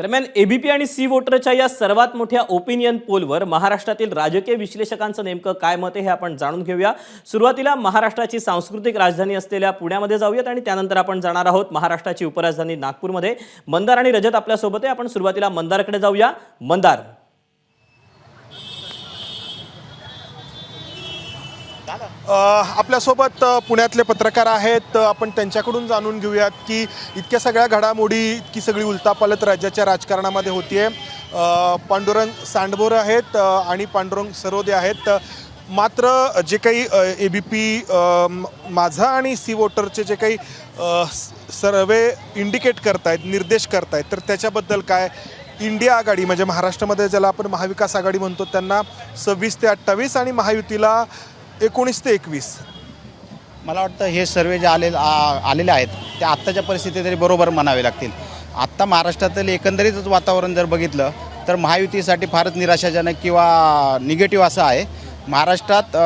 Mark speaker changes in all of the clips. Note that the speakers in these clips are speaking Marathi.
Speaker 1: दरम्यान एबीपी आणि सी वोटरच्या या सर्वात मोठ्या ओपिनियन पोलवर महाराष्ट्रातील राजकीय विश्लेषकांचं नेमकं काय मत आहे हे आपण जाणून घेऊया. सुरुवातीला महाराष्ट्राची सांस्कृतिक राजधानी असलेल्या पुण्यामध्ये जाऊयात आणि त्यानंतर आपण जाणार आहोत महाराष्ट्राची उपराजधानी नागपूरमध्ये. मंदार आणि रजत आपल्यासोबत आहे. आपण सुरुवातीला मंदारकडे जाऊया. मंदार.
Speaker 2: आपल्यासोबत पुण्यातले पत्रकार आहेत. आपण त्यांच्याकडून जाणून घेऊयात की इतक्या सगळ्या घडामोडी इतकी सगळी उलतापालत राज्याच्या राजकारणामध्ये होतीये. पांडुरंग सांडबोर आहेत आणि पांडुरंग सरोदे आहेत. मात्र जे काही ए बी पी माझा आणि सी वोटरचे जे काही सर्वे इंडिकेट करतायत निर्देश करतायत तर त्याच्याबद्दल काय? इंडिया आघाडी म्हणजे महाराष्ट्रामध्ये ज्याला आपण महाविकास आघाडी म्हणतो त्यांना सव्वीस ते अठ्ठावीस आणि महायुतीला एकोणीस ते एकवीस.
Speaker 3: मला वाटतं हे सर्वे जे आले आ- आलेले आहेत ते आत्ताच्या परिस्थितीत तरी बरोबर म्हणावे लागतील. आत्ता महाराष्ट्रातील एकंदरीतच वातावरण जर बघितलं तर महायुतीसाठी फारच निराशाजनक किंवा निगेटिव्ह असं आहे. महाराष्ट्रात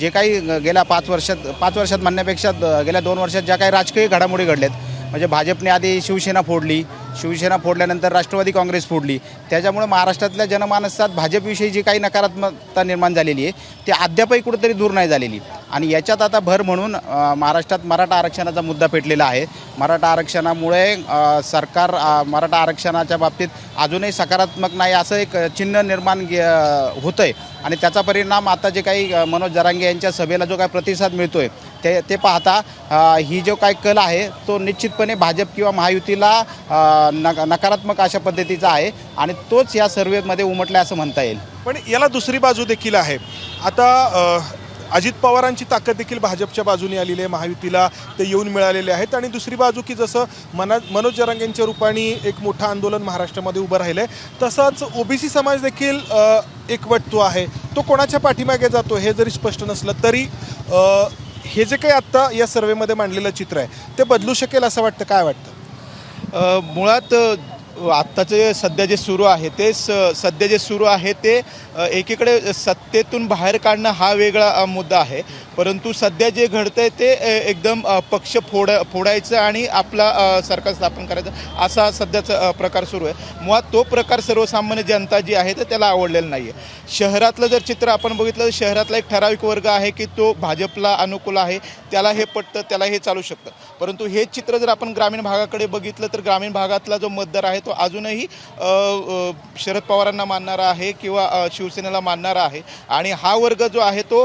Speaker 3: जे काही गेल्या पाच वर्षात पाच वर्षात म्हणण्यापेक्षा गेल्या दोन वर्षात ज्या काही राजकीय घडामोडी घडल्यात म्हणजे भाजपने आधी शिवसेना फोडली शिवसेना फोडल्यानंतर राष्ट्रवादी काँग्रेस फोडली. त्याच्यामुळे महाराष्ट्रातल्या जनमानसात भाजपविषयी जी काही नकारात्मकता निर्माण झालेली आहे ती अद्यापही कुठेतरी दूर नाही झालेली. आणि याच्यात आता भर म्हणून महाराष्ट्रात मराठा आरक्षणाचा मुद्दा पेटलेला आहे. मराठा आरक्षणामुळे सरकार मराठा आरक्षणाच्या बाबतीत अजूनही सकारात्मक नाही असं एक चिन्ह निर्माण होतं आहे आणि त्याचा परिणाम आता जे काही मनोज जरांगे यांच्या सभेला जो काही प्रतिसाद मिळतो आहे ते ते पाहता ही जो काही कल आहे तो निश्चितपणे भाजप किंवा महायुतीला नक नकारात्मक अशा पद्धतीचा आहे आणि तोच या सर्वेमध्ये उमटला असं म्हणता येईल.
Speaker 2: पण याला दुसरी बाजू देखील आहे. आता अजित पवारांची ताकद देखील भाजपच्या बाजूने आलेली आहे. महायुतीला ते येऊन मिळालेले आहेत. आणि दुसरी बाजू की जसं मना मनोज जरांगेंच्या रूपाने एक मोठं आंदोलन महाराष्ट्रामध्ये उभं राहिलं आहे तसंच ओबीसी समाज देखील एकवटतो आहे. तो कोणाच्या पाठीमागे जातो हे जरी स्पष्ट नसलं तरी हे जे काही आत्ता या सर्वेमध्ये मांडलेलं चित्र आहे ते बदलू शकेल असं वाटतं? काय वाटतं?
Speaker 4: मुळात आत्ताचे सध्या जे सुरू आहे ते स सध्या जे सुरू आहे ते एकीकडे सत्तेतून बाहेर काढणं हा वेगळा मुद्दा आहे. परंतु सध्या जे घडतं आहे ते एकदम पक्ष फोड फोडायचं आणि आपला सरकार स्थापन करायचं असा सध्याचा प्रकार सुरू आहे. मुळात तो प्रकार सर्वसामान्य जनता जी आहे तर त्याला आवडलेला नाही आहे शहरातलं जर चित्र आपण बघितलं तर शहरातला एक ठराविक वर्ग आहे की तो भाजपला अनुकूल आहे त्याला हे पटतं त्याला हे चालू शकतं. परंतु हे चित्र जर आपण ग्रामीण भागाकडे बघितलं तर ग्रामीण भागातला जो मतदार आहे तो अजूनही शरद पवारांना मानणारा आहे किंवा शिवसेनेला मानणारा आहे. आणि हा वर्ग जो आहे तो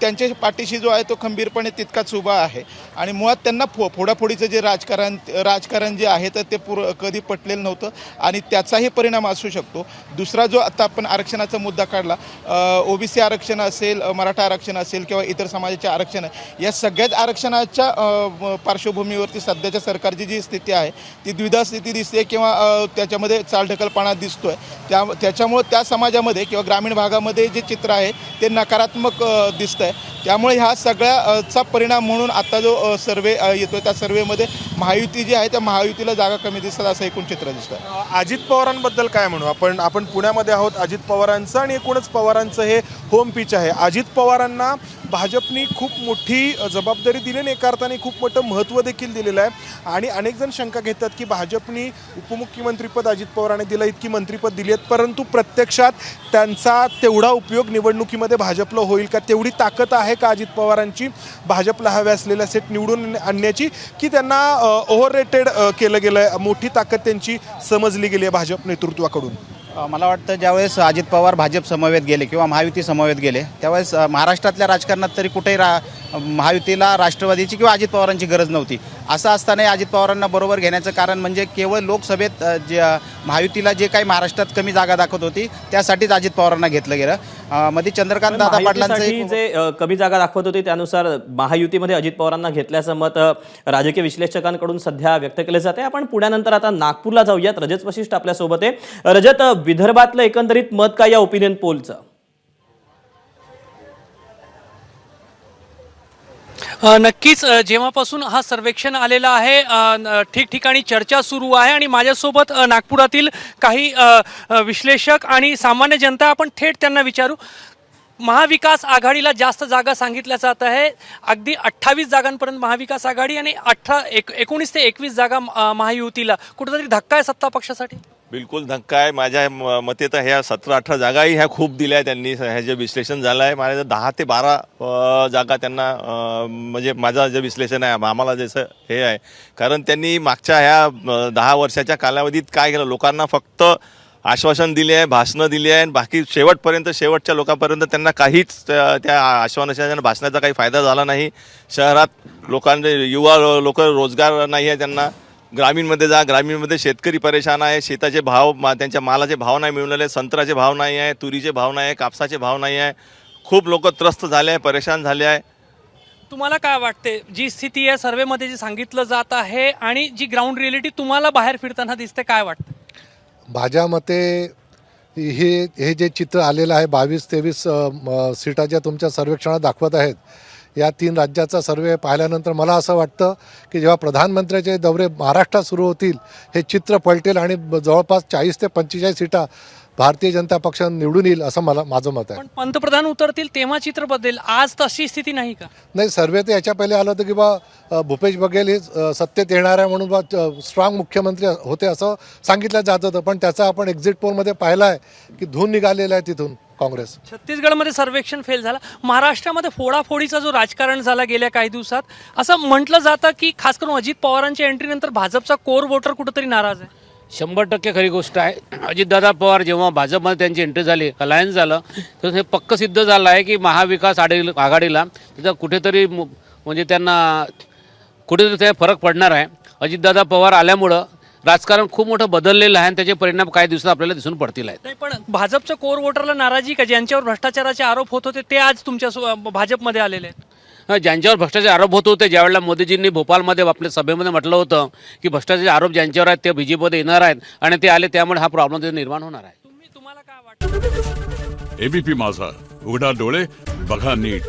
Speaker 4: त्यांच्या पाठीशी जो आहे तो खंबीरपणे तितकाच उभा आहे. आणि मुळात त्यांना फो फोडाफोडीचं जे राजकारण राजकारण जे आहे तर ते पुर कधी पटलेलं नव्हतं. आणि त्याचाही परिणाम असू शकतो. दुसरा जो आता आपण आरक्षणाचा मुद्दा काढला ओबीसी आरक्षण असेल मराठा आरक्षण असेल किंवा इतर समाजाचे आरक्षण या सगळ्याच आरक्षणाच्या पार्श्वभूमीवरती सध्याच्या सरकारची जी स्थिती आहे ती द्विधा स्थिती दिसते किंवा त्याच्यामध्ये चालढकलपणा दिसतोय. त्या त्याच्यामुळं त्या समाजामध्ये किंवा ग्रामीण भागामध्ये जे चित्र आहे ते नकारात्मक दिसतं आहे त्यामुळे ह्या सगळ्याचा परिणाम म्हणून आता जो सर्वे येतो येतोय त्या सर्वेमध्ये महायुती जी आहे त्या महायुतीला जागा कमी दिसतात असं एकूण चित्र दिसतं
Speaker 2: आहे अजित पवारांबद्दल काय म्हणू? आपण आपण पुण्यामध्ये आहोत अजित पवारांचं आणि एकूणच पवारांचं हे होम पिच आहे. अजित पवारांना भाजपनी खूप मोठी जबाबदारी दिली आणि एका अर्थाने खूप मोठं महत्त्व देखील दिलेलं आहे. आणि अनेक जण शंका घेतात की भाजपनी मंत्रिपद अजित पवारांनी दिलं इतकी मंत्रीपद दिली आहेत. परंतु प्रत्यक्षात त्यांचा तेवढा उपयोग निवडणुकीमध्ये भाजपला होईल का? तेवढी ताकद आहे का अजित पवारांची? भाजपला हव्या असलेल्या सेट निवडून आणण्याची की त्यांना ओव्हर रेटेड केलं गेलं आहे मोठी ताकद त्यांची समजली गेली आहे भाजप नेतृत्वाकडून.
Speaker 3: मला वाटतं ज्यावेळेस अजित पवार भाजप समवेत गेले किंवा महायुती समवेत गेले त्यावेळेस महाराष्ट्रातल्या राजकारणात तरी कुठेही रा महायुतीला राष्ट्रवादीची किंवा अजित पवारांची गरज नव्हती. असं असतानाही अजित पवारांना बरोबर घेण्याचं कारण म्हणजे केवळ लोकसभेत जे महायुतीला जे काही महाराष्ट्रात कमी जागा दाखवत होती त्यासाठीच अजित पवारांना घेतलं गेलं. मध्ये चंद्रकांत दादा पाटलांचं
Speaker 1: जे कमी जागा दाखवत होती त्यानुसार महायुतीमध्ये अजित पवारांना घेतल्याचं मत राजकीय विश्लेषकांकडून सध्या व्यक्त केलं जाते आपण पुण्यानंतर आता नागपूरला जाऊयात. रजत वशिष्ठ आपल्यासोबत आहे. रजत विदर्भातलं एकंदरीत मत काय या ओपिनियन पोलचं
Speaker 5: नक्कीच जेव्हापासून हा सर्वेक्षण आलेला आहे ठिकठिकाणी चर्चा सुरू आहे आणि माझ्यासोबत नागपुरातील काही विश्लेषक आणि सामान्य जनता आपण थेट त्यांना विचारू. महाविकास आघाडीला जास्त जागा सांगितल्या जात आहे. अगदी अठ्ठावीस जागांपर्यंत महाविकास आघाडी आणि अठरा एक एकोणीस ते एकवीस जागा महायुतीला. कुठेतरी धक्का आहे सत्ता पक्षासाठी?
Speaker 6: बिलकुल धक्का आहे. माझ्या म- मते तर ह्या सतरा अठरा जागाही ह्या खूप दिल्या त्यांनी. ह्या जे विश्लेषण झालं आहे माझ्या दहा ते बारा अ, जागा त्यांना अ, म्हणजे माझं जे विश्लेषण आहे आम्हाला जसं हे आहे. कारण त्यांनी मागच्या ह्या अ, दहा वर्षाच्या कालावधीत काय केलं? लोकांना फक्त आश्वासन दिले आहे भाषणं दिली आहे आणि बाकी शेवटपर्यंत शेवटच्या लोकांपर्यंत त्यांना काहीच त्या त्या आश्वासनाच्या आणि भाषणाचा काही फायदा झाला नाही. शहरात लोकांचे युवा लोक रोजगार नाही आहे त्यांना. ग्रामीणमध्ये जा ग्रामीणमध्ये शेतकरी परेशान आहे शेताचे भाव मा त्यांच्या मालाचे भाव नाही मिळवलेले संत्र्याचे भाव नाही आहे तुरीचे भाव नाही आहे कापसाचे भाव नाही आहे. खूप लोक त्रस्त झाले आहे परेशान झाले आहे.
Speaker 5: तुम्हाला काय वाटते? जी स्थिती आहे सर्वेमध्ये जी सांगितलं जात आहे आणि जी ग्राउंड रिअलिटी तुम्हाला बाहेर फिरताना दिसते काय वाटतं?
Speaker 7: माझ्या मते हे हे जे चित्र आलेलं आहे बावीस तेवीस अ, म, सीटा ज्या तुमच्या सर्वेक्षणात दाखवत आहेत या तीन राज्याचा सर्वे पाहिल्यानंतर मला असं वाटतं की जेव्हा प्रधानमंत्र्याचे दौरे महाराष्ट्रात सुरू होतील हे चित्र पलटेल आणि जवळपास चाळीस ते पंचेचाळीस सीटा भारतीय जनता पक्ष निवडून येईल असं मला माझं मत आहे.
Speaker 5: पण पंतप्रधान उतरतील तेव्हा चित्र बदलेल. आज तशी स्थिती नाही का?
Speaker 7: नाही सर्वे तर याच्या पहिले आलं होतं की बा भूपेश बघेल हे सत्तेत येणार आहे म्हणून बा स्ट्रॉंग मुख्यमंत्री होते असं सांगितलं जात होतं. पण त्याचा आपण एक्झिट पोलमध्ये पाहिलं आहे की धून निघालेला आहे तिथून. काँग्रेस.
Speaker 5: छत्तीसगडमध्ये सर्वेक्षण फेल झालं. महाराष्ट्रामध्ये फोडाफोडीचा जो राजकारण झाला गेल्या काही दिवसात असं म्हटलं जातं की खास करून अजित पवारांच्या एंट्रीनंतर भाजपचा कोर वोटर कुठंतरी नाराज आहे.
Speaker 8: शंभर टक्के खरी गोष्ट आहे. अजितदादा पवार जेव्हा भाजपमध्ये त्यांची एंट्री झाली अलायन्स झालं तर हे पक्क सिद्ध झालं आहे की महाविकास आघाडी आघाडीला त्याचा कुठेतरी मु- म्हणजे त्यांना कुठेतरी ते फरक पडणार आहे. अजितदादा पवार आल्यामुळं राजकारण खूप मोठं बदललेलं आहे आणि त्याचे परिणाम काही दिवसात आपल्याला दिसून पडतील आहेत.
Speaker 5: नाही पण भाजपच्या कोर वोटरला नाराजी का? ज्यांच्यावर भ्रष्टाचाराचे आरोप होत होते ते आज तुमच्या सो- भाजपमध्ये आलेले आहेत.
Speaker 8: हा, ज्यांच्यावर भ्रष्टाचार आरोप होत होते ज्यावेळेला मोदीजींनी भोपाळमध्ये आपल्या सभेमध्ये म्हटलं होतं की भ्रष्टाचाराचे आरोप ज्यांच्यावर आहेत ते बी जे पीमध्ये येणार आहेत आणि ते आले त्यामुळे हा प्रॉब्लेम तिथे निर्माण होणार आहे.
Speaker 5: तुम्ही तुम्हाला काय वाटतं?
Speaker 9: एबीपी माझा उघडा डोळे बघा नीट.